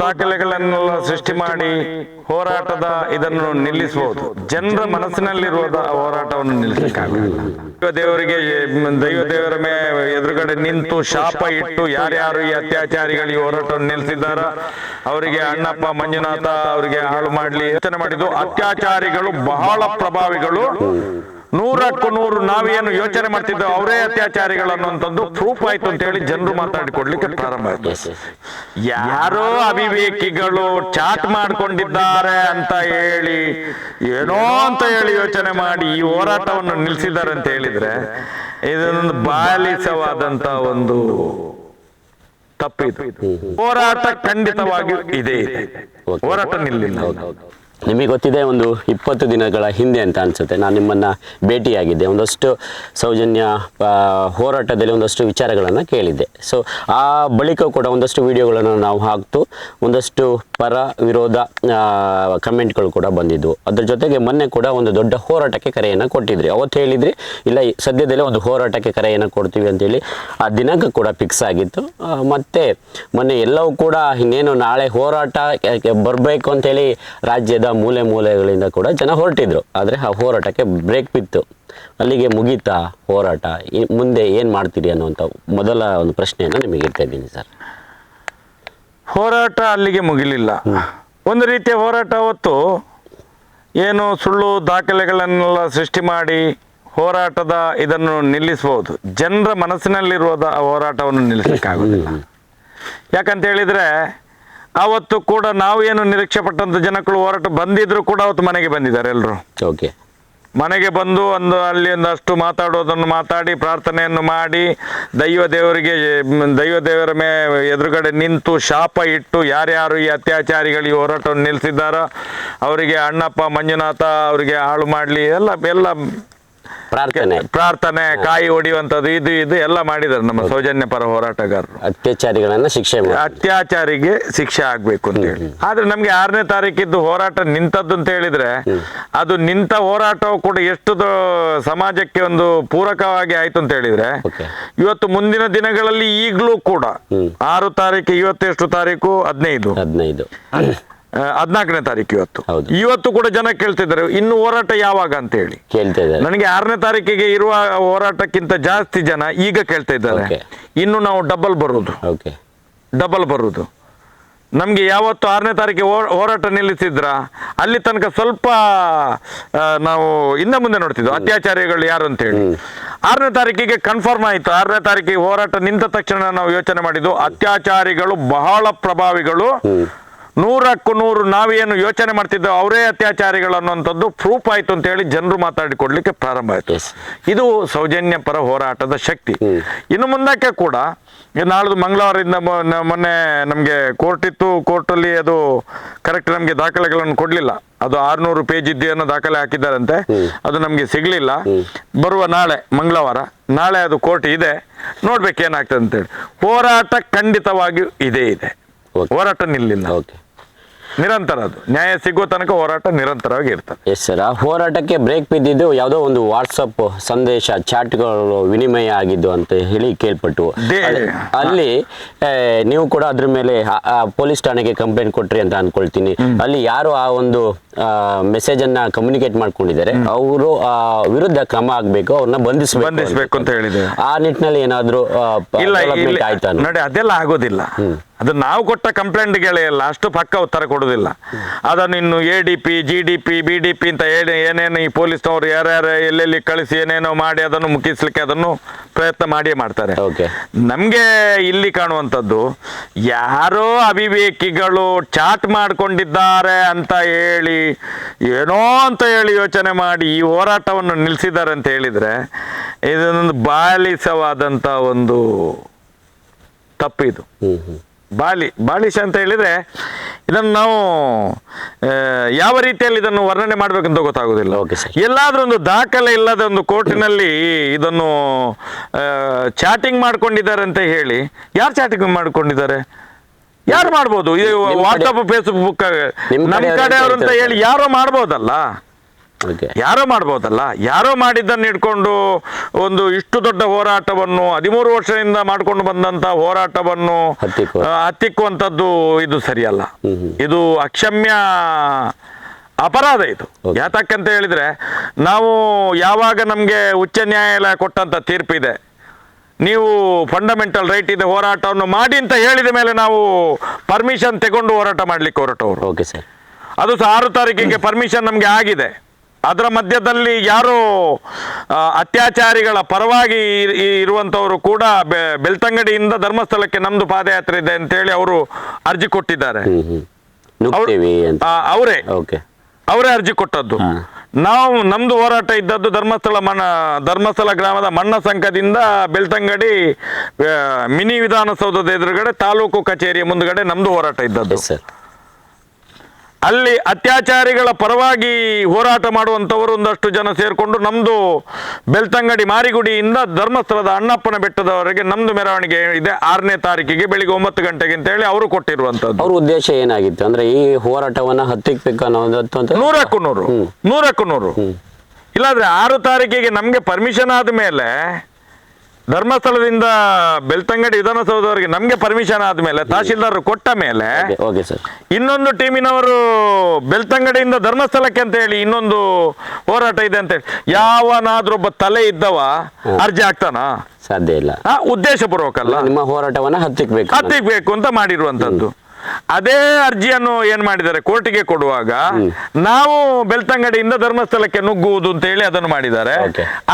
ದಾಖಲೆಗಳನ್ನೆಲ್ಲ ಸೃಷ್ಟಿ ಮಾಡಿ ಹೋರಾಟದ ಇದನ್ನು ನಿಲ್ಲಿಸಬಹುದು. ಜನರ ಮನಸ್ಸಿನಲ್ಲಿರುವ ಹೋರಾಟವನ್ನು ನಿಲ್ಲಿಸಲಿಕ್ಕಾಗಲ್ಲ ದೈವ ದೇವರಿಗೆ, ದೈವ ದೇವರ ಮೇ ಎದುರುಗಡೆ ನಿಂತು ಶಾಪ ಇಟ್ಟು ಯಾರ್ಯಾರು ಈ ಅತ್ಯಾಚಾರಿಗಳು ಈ ಹೋರಾಟವನ್ನು ನಿಲ್ಲಿಸಿದ್ದಾರ ಅವರಿಗೆ ಅಣ್ಣಪ್ಪ, ಮಂಜುನಾಥ ಅವರಿಗೆ ಹಾಳು ಮಾಡ್ಲಿ ಯೋಚನೆ ಮಾಡಿದ್ದು ಅತ್ಯಾಚಾರಿಗಳು ಬಹಳ ಪ್ರಭಾವಿಗಳು. ನೂರಕ್ಕೂ ನೂರು ನಾವೇನು ಯೋಚನೆ ಮಾಡ್ತಿದ್ದೋ ಅವರೇ ಅತ್ಯಾಚಾರಿಗಳು ಅನ್ನುವಂಥದ್ದು ಪ್ರೂಫ್ ಆಯ್ತು ಅಂತ ಹೇಳಿ ಜನರು ಮಾತಾಡಿಕೊಡ್ಲಿಕ್ಕೆ ಪ್ರಾರಂಭ ಆಯ್ತು. ಯಾರೋ ಅವಿವೇಕಿಗಳು ಚಾಟ್ ಮಾಡ್ಕೊಂಡಿದ್ದಾರೆ ಅಂತ ಹೇಳಿ ಏನೋ ಅಂತ ಹೇಳಿ ಯೋಚನೆ ಮಾಡಿ ಈ ಹೋರಾಟವನ್ನು ನಿಲ್ಲಿಸಿದ್ದಾರೆ ಅಂತ ಹೇಳಿದ್ರೆ ಇದೊಂದು ಬಾಲಿಸವಾದಂತ ಒಂದು ತಪ್ಪಿತು ಹೋರಾಟ ಖಂಡಿತವಾಗಿಯೂ ಇದೆ. ಇದೆ. ಹೋರಾಟ ನಿಲ್ಲಿಲ್ಲ. ನಿಮಗೆ ಗೊತ್ತಿದೆ, ಒಂದು ಇಪ್ಪತ್ತು ದಿನಗಳ ಹಿಂದೆ ಅಂತ ಅನಿಸುತ್ತೆ. ನಾನು ನಿಮ್ಮನ್ನ ಭೇಟಿಯಾಗಿದ್ದೆ. ಒಂದಷ್ಟು ಸೌಜನ್ಯ ಹೋರಾಟದಲ್ಲಿ ಒಂದಷ್ಟು ವಿಚಾರಗಳನ್ನು ಕೇಳಿದ್ದೆ. ಸೊ ಆ ಬಳಿಕ ಕೂಡ ಒಂದಷ್ಟು ವಿಡಿಯೋಗಳನ್ನು ನಾವು ಹಾಕ್ತು. ಒಂದಷ್ಟು ಪರ ವಿರೋಧ ಕಮೆಂಟ್ಗಳು ಕೂಡ ಬಂದಿದ್ವು. ಅದ್ರ ಜೊತೆಗೆ ಮೊನ್ನೆ ಕೂಡ ಒಂದು ದೊಡ್ಡ ಹೋರಾಟಕ್ಕೆ ಕರೆಯನ್ನು ಕೊಟ್ಟಿದ್ರಿ. ಅವತ್ತು ಹೇಳಿದ್ರಿ, ಇಲ್ಲ ಸದ್ಯದಲ್ಲೇ ಒಂದು ಹೋರಾಟಕ್ಕೆ ಕರೆಯನ್ನು ಕೊಡ್ತೀವಿ ಅಂತೇಳಿ ಆ ದಿನಾಂಕ ಕೂಡ ಫಿಕ್ಸ್ ಆಗಿತ್ತು. ಮತ್ತೆ ಮೊನ್ನೆ ಎಲ್ಲವೂ ಕೂಡ ಇನ್ನೇನು ನಾಳೆ ಹೋರಾಟ ಬರಬೇಕು ಅಂತೇಳಿ ರಾಜ್ಯದ ಮೂಲೆ ಮೂಲೆಗಳಿಂದ ಕೂಡ ಜನ ಹೊರಟಿದ್ರು. ಆದರೆ ಆ ಹೋರಾಟಕ್ಕೆ ಬ್ರೇಕ್ ಬಿತ್ತು. ಅಲ್ಲಿಗೆ ಮುಗೀತಾ ಹೋರಾಟ? ಮುಂದೆ ಏನು ಮಾಡ್ತೀರಿ ಅನ್ನುವಂಥ ಮೊದಲ ಒಂದು ಪ್ರಶ್ನೆಯನ್ನು ನಿಮಗೆ ಇಡ್ತಾ ಇದ್ದೀನಿ ಸರ್. ಹೋರಾಟ ಅಲ್ಲಿಗೆ ಮುಗಿಲಿಲ್ಲ. ಒಂದು ರೀತಿಯ ಹೋರಾಟ ಹೊತ್ತು ಏನು ಸುಳ್ಳು ದಾಖಲೆಗಳನ್ನೆಲ್ಲ ಸೃಷ್ಟಿ ಮಾಡಿ ಹೋರಾಟದ ಇದನ್ನು ನಿಲ್ಲಿಸಬಹುದು ಜನರ ಮನಸ್ಸಿನಲ್ಲಿರುವ ಹೋರಾಟವನ್ನು ನಿಲ್ಲಿಸಲಿಕ್ಕಾಗೋದಿಲ್ಲ ಯಾಕಂತ ಹೇಳಿದ್ರೆ ಅವತ್ತು ಕೂಡ ನಾವು ಏನು ನಿರೀಕ್ಷೆ ಪಟ್ಟಂತ ಜನಗಳು ಹೋರಾಟ ಬಂದಿದ್ರು ಕೂಡ ಅವತ್ತು ಮನೆಗೆ ಬಂದಿದ್ದಾರೆ ಎಲ್ಲರೂ ಓಕೆ. ಮನೆಗೆ ಬಂದು ಒಂದು ಅಲ್ಲಿ ಒಂದಷ್ಟು ಮಾತಾಡೋದನ್ನು ಮಾತಾಡಿ ಪ್ರಾರ್ಥನೆಯನ್ನು ಮಾಡಿ ದೈವ ದೇವರಿಗೆ ದೈವ ದೇವರ ಮೇ ಎದುರುಗಡೆ ನಿಂತು ಶಾಪ ಇಟ್ಟು ಯಾರ್ಯಾರು ಈ ಅತ್ಯಾಚಾರಿಗಳು ಈ ಹೋರಾಟವನ್ನು ನಿಲ್ಲಿಸಿದ್ದಾರೋ ಅವರಿಗೆ ಅಣ್ಣಪ್ಪ ಮಂಜುನಾಥ ಅವರಿಗೆ ಹಾಳು ಮಾಡಲಿ ಎಲ್ಲ ಎಲ್ಲ ಪ್ರಾರ್ಥನೆ. ಪ್ರಾರ್ಥನೆ ಕಾಯಿ ಹೊಡೆಯುವಂಥದ್ದು ಇದು ಇದು ಎಲ್ಲ ಮಾಡಿದ್ದಾರೆ ನಮ್ಮ ಸೌಜನ್ಯ ಪರ ಹೋರಾಟಗಾರರು. ಅತ್ಯಾಚಾರಿಗಳನ್ನ ಶಿಕ್ಷೆ ಮಾಡಿ ಅತ್ಯಾಚಾರಿಗೆ ಶಿಕ್ಷೆ ಆಗ್ಬೇಕು ಅಂತ ಹೇಳಿ. ಆದ್ರೆ ನಮ್ಗೆ ಆರನೇ ತಾರೀಕಿದ್ದು ಹೋರಾಟ ನಿಂತದ್ದು ಅಂತ ಹೇಳಿದ್ರೆ ಅದು ನಿಂತ ಹೋರಾಟವು ಕೂಡ ಎಷ್ಟು ಸಮಾಜಕ್ಕೆ ಒಂದು ಪೂರಕವಾಗಿ ಆಯ್ತು ಅಂತ ಹೇಳಿದ್ರೆ ಇವತ್ತು ಮುಂದಿನ ದಿನಗಳಲ್ಲಿ ಈಗಲೂ ಕೂಡ. ಆರು ತಾರೀಕು ಇವತ್ತೆಷ್ಟು ತಾರೀಕು? ಹದಿನೈದು. ಹದಿನೈದು. ಹದಿನಾಲ್ಕನೇ ತಾರೀಕು ಇವತ್ತು. ಇವತ್ತು ಕೂಡ ಜನ ಕೇಳ್ತಿದ್ದಾರೆ ಇನ್ನು ಹೋರಾಟ ಯಾವಾಗ ಅಂತ ಹೇಳಿ ನನಗೆ ಆರನೇ ತಾರೀಕಿಗೆ ಇರುವ ಹೋರಾಟಕ್ಕಿಂತ ಜಾಸ್ತಿ ಜನ ಈಗ ಕೇಳ್ತಾ ಇದ್ದಾರೆ. ಇನ್ನು ನಾವು ಡಬಲ್ ಬರುವುದು. ಓಕೆ ಡಬಲ್ ಬರುವುದು. ನಮಗೆ ಯಾವತ್ತು ಆರನೇ ತಾರೀಕಿಗೆ ಹೋರಾಟ ನಿಲ್ಲಿಸಿದ್ರ? ಅಲ್ಲಿ ತನಕ ಸ್ವಲ್ಪ ನಾವು ಇನ್ನ ಮುಂದೆ ನೋಡ್ತಿದ್ವು. ಅತ್ಯಾಚಾರಿಗಳು ಯಾರು ಅಂತ ಹೇಳಿ ಆರನೇ ತಾರೀಕಿಗೆ ಕನ್ಫರ್ಮ್ ಆಯಿತು. ಆರನೇ ತಾರೀಕಿಗೆ ಹೋರಾಟ ನಿಂತ ತಕ್ಷಣ ನಾವು ಯೋಚನೆ ಮಾಡಿದ್ದು ಅತ್ಯಾಚಾರಿಗಳು ಬಹಳ ಪ್ರಭಾವಿಗಳು. ನೂರಕ್ಕೂ ನೂರು ನಾವೇನು ಯೋಚನೆ ಮಾಡ್ತಿದ್ದೋ ಅವರೇ ಅತ್ಯಾಚಾರಿಗಳು ಅನ್ನುವಂಥದ್ದು ಪ್ರೂಫ್ ಆಯ್ತು ಅಂತ ಹೇಳಿ ಜನರು ಮಾತಾಡಿಕೊಡ್ಲಿಕ್ಕೆ ಪ್ರಾರಂಭ ಆಯ್ತು. ಇದು ಸೌಜನ್ಯ ಪರ ಹೋರಾಟದ ಶಕ್ತಿ. ಇನ್ನು ಮುಂದಕ್ಕೆ ಕೂಡ ನಾಳ್ದು ಮಂಗಳವಾರದಿಂದ ಮೊನ್ನೆ ನಮಗೆ ಕೋರ್ಟ್ ಇತ್ತು. ಕೋರ್ಟಲ್ಲಿ ಅದು ಕರೆಕ್ಟ್ ನಮಗೆ ದಾಖಲೆಗಳನ್ನು ಕೊಡಲಿಲ್ಲ. ಅದು ಆರ್ನೂರು ಪೇಜ್ ಇದ್ದು ಅನ್ನೋ ದಾಖಲೆ ಹಾಕಿದ್ದಾರಂತೆ. ಅದು ನಮಗೆ ಸಿಗಲಿಲ್ಲ. ಬರುವ ನಾಳೆ ಮಂಗಳವಾರ ನಾಳೆ ಅದು ಕೋರ್ಟ್ ಇದೆ. ನೋಡ್ಬೇಕು ಏನಾಗ್ತದೆ ಅಂತೇಳಿ ಹೋರಾಟ ಖಂಡಿತವಾಗಿಯೂ ಇದೇ ಇದೆ. ಹೋರಾಟ ನಿಲ್ಲಿಲ್ಲ. ಓಕೆ ನಿರಂತರ ಅದು. ನ್ಯಾಯ ಸಿಗೋ ತನಕ ಹೋರಾಟ ನಿರಂತರವಾಗಿ ಇರ್ತದೆ. ಎಸ್ ಸರ್ ಆ ಹೋರಾಟಕ್ಕೆ ಬ್ರೇಕ್ ಬಿದ್ದಿದ್ದು ಯಾವುದೋ ಒಂದು ವಾಟ್ಸಪ್ ಸಂದೇಶ ಚಾಟ್ಗಳು ವಿನಿಮಯ ಆಗಿದ್ದು ಅಂತ ಹೇಳಿ ಕೇಳ್ಪಟ್ಟು ಅಲ್ಲಿ- ನೀವು ಕೂಡ ಅದ್ರ ಮೇಲೆ ಪೊಲೀಸ್ ಠಾಣೆಗೆ ಕಂಪ್ಲೇಂಟ್ ಕೊಟ್ರಿ ಅಂತ ಅನ್ಕೊಳ್ತೀನಿ. ಅಲ್ಲಿ ಯಾರು ಆ ಒಂದು ಮೆಸೇಜ್ ಅನ್ನ ಕಮ್ಯುನಿಕೇಟ್ ಮಾಡ್ಕೊಂಡಿದ್ದಾರೆ. ಅವರು ವಿರುದ್ಧ ಕ್ರಮ ಆಗ್ಬೇಕು ಅವ್ರನ್ನ ಬಂಧಿಸಬೇಕು ಬಂಧಿಸಬೇಕು ಅಂತ ಹೇಳಿದೆ ಆ ನಿಟ್ಟಿನಲ್ಲಿ ಏನಾದ್ರು ಇಲ್ಲ ಆಯ್ತಾ ನೋಡಿ ಅದೆಲ್ಲ ಆಗೋದಿಲ್ಲ. ಅದು ನಾವು ಕೊಟ್ಟ ಕಂಪ್ಲೇಂಟ್ಗಳೇ ಇಲ್ಲ ಅಷ್ಟು ಪಕ್ಕ ಉತ್ತರ ಕೊಡುದಿಲ್ಲ. ಅದನ್ನು ಇನ್ನು A D P G D P B D P ಅಂತ ಹೇಳಿ ಏನೇನು ಈ ಪೊಲೀಸ್ನವರು ಯಾರ್ಯಾರು ಎಲ್ಲೆಲ್ಲಿ ಕಳಿಸಿ ಏನೇನೋ ಮಾಡಿ ಅದನ್ನು ಮುಗಿಸ್ಲಿಕ್ಕೆ ಅದನ್ನು ಪ್ರಯತ್ನ ಮಾಡಿಯೇ ಮಾಡ್ತಾರೆ. ನಮಗೆ ಇಲ್ಲಿ ಕಾಣುವಂಥದ್ದು ಯಾರೋ ಅವಿವೇಕಿಗಳು ಚಾಟ್ ಮಾಡ್ಕೊಂಡಿದ್ದಾರೆ ಅಂತ ಹೇಳಿ ಏನೋ ಅಂತ ಹೇಳಿ ಯೋಚನೆ ಮಾಡಿ ಈ ಹೋರಾಟವನ್ನು ನಿಲ್ಲಿಸಿದ್ದಾರೆ ಅಂತ ಹೇಳಿದ್ರೆ ಇದೊಂದು ಬಾಲಿಸವಾದಂಥ ಒಂದು ತಪ್ಪಿದು. ಇದು ಹ್ಮ್. ಬಾಲಿ ಬಾಲಿಶ ಅಂತ ಹೇಳಿದರೆ ಇದನ್ನು ನಾವು ಯಾವ ರೀತಿಯಲ್ಲಿ ಇದನ್ನು ವರ್ಣನೆ ಮಾಡಬೇಕಂತ ಗೊತ್ತಾಗೋದಿಲ್ಲ. Okay sir. ಎಲ್ಲಾದ್ರೂ ಒಂದು ದಾಖಲೆ ಇಲ್ಲದ ಒಂದು ಕೋರ್ಟಿನಲ್ಲಿ ಇದನ್ನು ಚಾಟಿಂಗ್ ಮಾಡ್ಕೊಂಡಿದ್ದಾರೆ ಅಂತ ಹೇಳಿ ಯಾರು ಚಾಟಿಂಗ್ ಮಾಡ್ಕೊಂಡಿದ್ದಾರೆ? ಯಾರು ಮಾಡ್ಬೋದು? ಇದು ನಿಮ್ ವಾಟ್ಸಪ್ ಫೇಸ್ಬುಕ್ ನಿಮ್ ನಮ್ಮ ಕಡೆಯವ್ರು ಅಂತ ಹೇಳಿ ಯಾರೋ ಮಾಡ್ಬೋದಲ್ಲ? ಯಾರೋ ಮಾಡ್ಬೋದಲ್ಲ? ಯಾರೋ ಮಾಡಿದ್ದನ್ನು ಇಟ್ಕೊಂಡು ಒಂದು ಇಷ್ಟು ದೊಡ್ಡ ಹೋರಾಟವನ್ನು ಹದಿಮೂರು ವರ್ಷದಿಂದ ಮಾಡ್ಕೊಂಡು ಬಂದಂತ ಹೋರಾಟವನ್ನು ಹತ್ತಿಕ್ಕುವಂಥದ್ದು ಇದು ಸರಿಯಲ್ಲ. ಇದು ಅಕ್ಷಮ್ಯ ಅಪರಾಧ ಇದು. ಯಾತಕ್ಕಂತ ಹೇಳಿದ್ರೆ ನಾವು ಯಾವಾಗ ನಮಗೆ ಉಚ್ಚ ನ್ಯಾಯಾಲಯ ಕೊಟ್ಟಂತ ತೀರ್ಪಿದೆ ನೀವು ಫಂಡಮೆಂಟಲ್ ರೈಟ್ ಇದೆ ಹೋರಾಟವನ್ನು ಮಾಡಿ ಅಂತ ಹೇಳಿದ ಮೇಲೆ ನಾವು ಪರ್ಮಿಷನ್ ತಗೊಂಡು ಹೋರಾಟ ಮಾಡ್ಲಿಕ್ಕೆ ಹೊರಟವರು. ಓಕೆ ಸರ್ ಅದು ಸಹ ಆರು ತಾರೀಕಿಗೆ ಪರ್ಮಿಷನ್ ನಮಗೆ ಆಗಿದೆ. ಅದರ ಮಧ್ಯದಲ್ಲಿ ಯಾರು ಅತ್ಯಾಚಾರಿಗಳ ಪರವಾಗಿ ಇರುವಂಥವರು ಇರುವಂತವರು ಕೂಡ ಬೆಳ್ತಂಗಡಿಯಿಂದ ಧರ್ಮಸ್ಥಳಕ್ಕೆ ನಮ್ದು ಪಾದಯಾತ್ರೆ ಇದೆ ಅಂತೇಳಿ ಅವರು ಅರ್ಜಿ ಕೊಟ್ಟಿದ್ದಾರೆ. ಅಂತ. ಅವರೇ. ಓಕೆ ಅವರೇ ಅರ್ಜಿ ಕೊಟ್ಟದ್ದು. ನಾವು ನಮ್ದು ಹೋರಾಟ ಇದ್ದದ್ದು ಧರ್ಮಸ್ಥಳ ಮಣ್ಣ ಧರ್ಮಸ್ಥಳ ಗ್ರಾಮದ ಮಣ್ಣ ಸಂಘದಿಂದ ಬೆಳ್ತಂಗಡಿ ಮಿನಿ ವಿಧಾನಸೌಧದ ಎದುರುಗಡೆ ತಾಲೂಕು ಕಚೇರಿಯ ಮುಂದುಗಡೆ ನಮ್ದು ಹೋರಾಟ ಇದ್ದದ್ದು. ಸರ್ ಅಲ್ಲಿ ಅತ್ಯಾಚಾರಿಗಳ ಪರವಾಗಿ ಹೋರಾಟ ಮಾಡುವಂಥವರು ಒಂದಷ್ಟು ಜನ ಸೇರಿಕೊಂಡು ನಮ್ಮದು ಬೆಳ್ತಂಗಡಿ ಮಾರಿಗುಡಿಯಿಂದ ಧರ್ಮಸ್ಥಳದ ಅಣ್ಣಪ್ಪನ ಬೆಟ್ಟದವರೆಗೆ ನಮ್ಮದು ಮೆರವಣಿಗೆ ಇದೆ ಆರನೇ ತಾರೀಕಿಗೆ ಬೆಳಿಗ್ಗೆ ಒಂಬತ್ತು ಗಂಟೆಗೆ ಅಂತ ಹೇಳಿ ಅವರು ಕೊಟ್ಟಿರುವಂಥದ್ದು. ಅವ್ರ ಉದ್ದೇಶ ಏನಾಗಿತ್ತು? ಅಂದ್ರೆ ಈ ಹೋರಾಟವನ್ನು ಹತ್ತಿಕ್ಬೇಕು ಅನ್ನೋದು ನೂರಕ್ಕೂ ನೂರು. ನೂರಕ್ಕೂ ನೂರು. ಇಲ್ಲಾಂದ್ರೆ ಆರು ತಾರೀಕಿಗೆ ನಮಗೆ ಪರ್ಮಿಷನ್ ಆದ ಮೇಲೆ ಧರ್ಮಸ್ಥಳದಿಂದ ಬೆಳ್ತಂಗಡಿ ವಿಧಾನಸೌಧವರಿಗೆ ನಮಗೆ ಪರ್ಮಿಷನ್ ಆದ್ಮೇಲೆ ತಹಶೀಲ್ದಾರ್ ಕೊಟ್ಟ ಮೇಲೆ ಓಕೆ ಸರ್. ಇನ್ನೊಂದು ಟೀಮಿನವರು ಬೆಳ್ತಂಗಡಿಯಿಂದ ಧರ್ಮಸ್ಥಳಕ್ಕೆ ಅಂತ ಹೇಳಿ ಇನ್ನೊಂದು ಹೋರಾಟ ಇದೆ ಅಂತ ಹೇಳಿ. ಯಾವನಾದ್ರೊಬ್ಬ ತಲೆ ಇದ್ದವ ಅರ್ಜಿ ಹಾಕ್ತಾನಾ? ಸಾಧ್ಯ ಇಲ್ಲ. ಆ ಉದ್ದೇಶಪೂರ್ವಕ ಅಲ್ಲ ನಿಮ್ಮ ಹೋರಾಟವನ್ನ ಹತ್ತಿಕ್ಬೇಕು. ಹತ್ತಿಕ್ಬೇಕು ಅಂತ ಮಾಡಿರುವಂತದ್ದು ಅದೇ ಅರ್ಜಿಯನ್ನು ಏನ್ ಮಾಡಿದ್ದಾರೆ? ಕೋರ್ಟಿಗೆ ಕೊಡುವಾಗ ನಾವು ಬೆಳ್ತಂಗಡಿಯಿಂದ ಧರ್ಮಸ್ಥಳಕ್ಕೆ ನುಗ್ಗುವುದು ಅಂತ ಹೇಳಿ ಅದನ್ನು ಮಾಡಿದ್ದಾರೆ.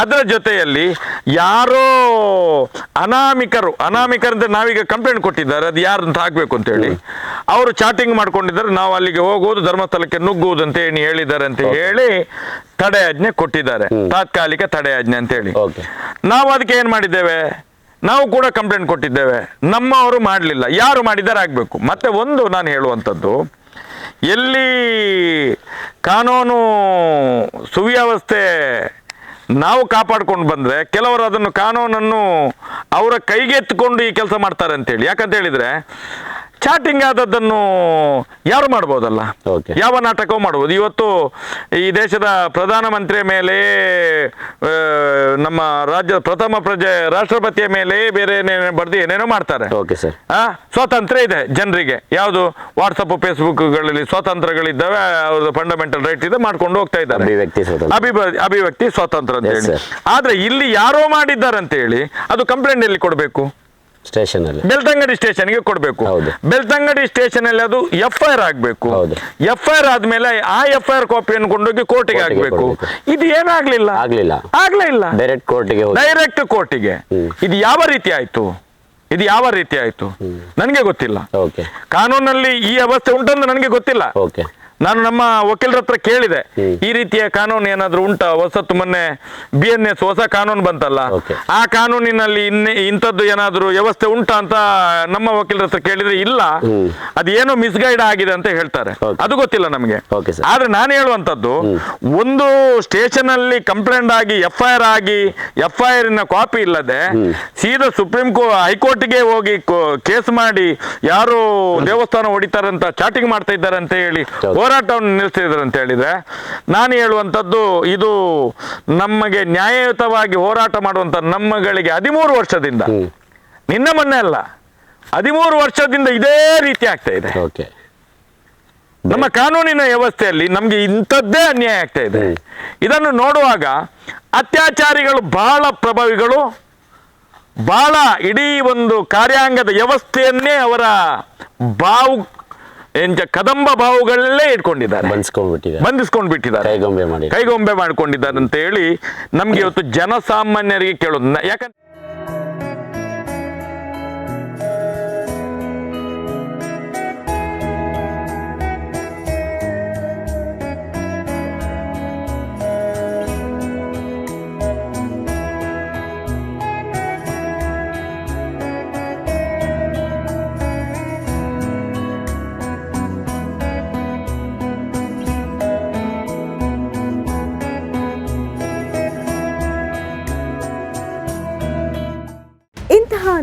ಅದರ ಜೊತೆಯಲ್ಲಿ ಯಾರೋ ಅನಾಮಿಕರು ಅನಾಮಿಕರಿಂದ ಅಂತ ನಾವೀಗ ಕಂಪ್ಲೇಂಟ್ ಕೊಟ್ಟಿದ್ದಾರೆ ಅದು ಯಾರು ಅಂತ ಹಾಕ್ಬೇಕು ಅಂತ ಹೇಳಿ. ಅವರು ಚಾಟಿಂಗ್ ಮಾಡ್ಕೊಂಡಿದ್ದಾರೆ ನಾವು ಅಲ್ಲಿಗೆ ಹೋಗುವುದು ಧರ್ಮಸ್ಥಳಕ್ಕೆ ನುಗ್ಗುವುದು ಅಂತ ಹೇಳಿ ಹೇಳಿದ್ದಾರೆ ಅಂತ ಹೇಳಿ ತಡೆಯಾಜ್ಞೆ ಕೊಟ್ಟಿದ್ದಾರೆ. ತಾತ್ಕಾಲಿಕ ತಡೆಯಾಜ್ಞೆ ಅಂತ ಹೇಳಿ. ನಾವು ಅದಕ್ಕೆ ಏನ್ ಮಾಡಿದ್ದೇವೆ? ನಾವು ಕೂಡ ಕಂಪ್ಲೇಂಟ್ ಕೊಟ್ಟಿದ್ದೇವೆ. ನಮ್ಮವರು ಮಾಡಲಿಲ್ಲ. ಯಾರು ಮಾಡಿದ್ದಾರೆ ಆಗಬೇಕು. ಮತ್ತೆ ಒಂದು ನಾನು ಹೇಳುವಂಥದ್ದು, ಎಲ್ಲಿ ಕಾನೂನು ಸುವ್ಯವಸ್ಥೆ ನಾವು ಕಾಪಾಡ್ಕೊಂಡು ಬಂದರೆ ಕೆಲವರು ಅದನ್ನು ಕಾನೂನನ್ನು ಅವರ ಕೈಗೆತ್ತಿಕೊಂಡು ಈ ಕೆಲಸ ಮಾಡ್ತಾರೆ ಅಂತೇಳಿ. ಯಾಕಂತ ಹೇಳಿದ್ರೆ ಚಾಟಿಂಗ್ ಆದದ್ದನ್ನು ಯಾರು ಮಾಡ್ಬೋದಲ್ಲ. ಯಾವ ನಾಟಕವೂ ಮಾಡ್ಬೋದು. ಇವತ್ತು ಈ ದೇಶದ ಪ್ರಧಾನಮಂತ್ರಿಯ ಮೇಲೆ ನಮ್ಮ ರಾಜ್ಯದ ಪ್ರಥಮ ಪ್ರಜೆ ರಾಷ್ಟ್ರಪತಿಯ ಮೇಲೆ ಬೇರೆ ಏನೇನೋ ಬರೆದು ಏನೇನೋ ಮಾಡ್ತಾರೆ. ಓಕೆ ಸರ್ ಆ ಸ್ವಾತಂತ್ರ್ಯ ಇದೆ ಜನರಿಗೆ. ಯಾವುದು ವಾಟ್ಸಪ್ ಫೇಸ್ಬುಕ್ಗಳಲ್ಲಿ ಸ್ವಾತಂತ್ರ್ಯಗಳಿದ್ದಾವೆ ಅವ್ರದ್ದು ಫಂಡಮೆಂಟಲ್ ರೈಟ್ ಇದೆ ಮಾಡ್ಕೊಂಡು ಹೋಗ್ತಾ ಇದ್ದಾರೆ. ಅಭಿವ್ಯಕ್ತಿ ಅಭಿವ್ಯಕ್ತಿ ಸ್ವಾತಂತ್ರ್ಯ ಅಂತ ಹೇಳಿ. ಆದ್ರೆ ಇಲ್ಲಿ ಯಾರೋ ಮಾಡಿದ್ದಾರೆ ಅಂತ ಹೇಳಿ ಅದು ಕಂಪ್ಲೇಂಟ್ ಎಲ್ಲಿ ಕೊಡಬೇಕು? ಸ್ಟೇಷನ್ ಅಲ್ಲಿ ಬೆಳ್ತಂಗಡಿ ಸ್ಟೇಷನ್ಗೆ ಕೊಡಬೇಕು. ಹೌದು. ಬೆಳ್ತಂಗಡಿ ಸ್ಟೇಷನ್ ಅಲ್ಲಿ ಅದು ಎಫ್ ಐ ಆರ್ ಆಗಬೇಕು. ಹೌದು. ಎಫ್ ಐ ಆರ್ ಆದ್ಮೇಲೆ ಆ ಎಫ್ ಐ ಆರ್ ಕಾಪಿಯನ್ನು ಕೊಂಡೋಗಿ ಕೋರ್ಟಿಗೆ ಆಗಬೇಕು ಇದು ಏನಾಗ್ಲಿಲ್ಲ? ಆಗ್ಲಿಲ್ಲ. ಆಗ್ಲೇ ಇಲ್ಲ. ಡೈರೆಕ್ಟ್ ಕೋರ್ಟಿಗೆ ಡೈರೆಕ್ಟ್ ಕೋರ್ಟಿಗೆ ಇದು ಯಾವ ರೀತಿ ಆಯ್ತು? ಇದು ಯಾವ ರೀತಿ ಆಯ್ತು? ನನಗೆ ಗೊತ್ತಿಲ್ಲ. ಓಕೆ. ಕಾನೂನಲ್ಲಿ ಈ ಅವಸ್ಥೆ ಉಂಟಂತ ನನಗೆ ಗೊತ್ತಿಲ್ಲ. ಓಕೆ. ನಾನು ನಮ್ಮ ವಕೀಲರ ಹತ್ರ ಕೇಳಿದೆ ಈ ರೀತಿಯ ಕಾನೂನು ಏನಾದ್ರು ಉಂಟಾ? ಹೊಸತ್ತು ಮೊನ್ನೆ ಬಿ ಎನ್ ಎಸ್ ಹೊಸ ಕಾನೂನು ಬಂತಲ್ಲ. ಆ ಕಾನೂನಿನಲ್ಲಿ ಇನ್ನೇ ಇಂಥದ್ದು ಏನಾದ್ರು ವ್ಯವಸ್ಥೆ ಉಂಟಾ ಅಂತ ನಮ್ಮ ವಕೀಲರ ಹತ್ರ ಕೇಳಿದ್ರೆ ಇಲ್ಲ. ಅದೇನೋ ಮಿಸ್ಗೈಡ್ ಆಗಿದೆ ಅಂತ ಹೇಳ್ತಾರೆ. ಅದು ಗೊತ್ತಿಲ್ಲ ನಮಗೆ. ಆದ್ರೆ ನಾನು ಹೇಳುವಂತದ್ದು ಒಂದು ಸ್ಟೇಷನ್ ಅಲ್ಲಿ ಕಂಪ್ಲೇಂಟ್ ಆಗಿ ಎಫ್ ಐ ಆರ್ ಆಗಿ ಎಫ್ ಐ ಆರ್ನ ಕಾಪಿ ಇಲ್ಲದೆ ಸೀದಾ ಸುಪ್ರೀಂ ಕೋ ಹೈಕೋರ್ಟ್ಗೆ ಹೋಗಿ ಕೇಸ್ ಮಾಡಿ ಯಾರು ದೇವಸ್ಥಾನ ಹೊಡಿತಾರೆ ಅಂತ ಚಾಟಿಂಗ್ ಮಾಡ್ತಾ ಇದ್ದಾರೆ ಅಂತ ಹೇಳಿ. ಹೋರಾಟವನ್ನು ನಿಲ್ಲಿಸಿದ್ರು ಅಂತ ಹೇಳಿದ್ರೆ ನಾನು ಹೇಳುವಂಥದ್ದು ಇದು ನಮಗೆ ನ್ಯಾಯಯುತವಾಗಿ ಹೋರಾಟ ಮಾಡುವಂತ ನಮ್ಮಗಳಿಗೆ ಹದಿಮೂರು ವರ್ಷದಿಂದ. ನಿನ್ನ ಮೊನ್ನೆ ಅಲ್ಲ ಹದಿಮೂರು ವರ್ಷದಿಂದ ಇದೇ ರೀತಿ ಆಗ್ತಾ ಇದೆ. ನಮ್ಮ ಕಾನೂನಿನ ವ್ಯವಸ್ಥೆಯಲ್ಲಿ ನಮಗೆ ಇಂಥದ್ದೇ ಅನ್ಯಾಯ ಆಗ್ತಾ ಇದೆ. ಇದನ್ನು ನೋಡುವಾಗ ಅತ್ಯಾಚಾರಿಗಳು ಬಹಳ ಪ್ರಭಾವಿಗಳು ಬಹಳ ಇಡೀ ಒಂದು ಕಾರ್ಯಾಂಗದ ವ್ಯವಸ್ಥೆಯನ್ನೇ ಅವರ ಬಾವು ಎಂಚ ಕದಂಬ ಭಾವುಗಳಲ್ಲೇ ಇಟ್ಕೊಂಡಿದ್ದಾರೆ. ಬಂದ್ಸ್ಕೊಂಡ್ಬಿಟ್ಟಿದೆ ಬಂಧಿಸ್ಕೊಂಡು ಬಿಟ್ಟಿದ್ದಾರೆ ಕೈಗೊಂಬೆ ಮಾಡಿ ಕೈಗೊಂಬೆ ಮಾಡ್ಕೊಂಡಿದ್ದಾರೆ ಅಂತ ಹೇಳಿ ನಮ್ಗೆ ಇವತ್ತು ಜನಸಾಮಾನ್ಯರಿಗೆ ಕೇಳೋದು. ಯಾಕಂದ್ರೆ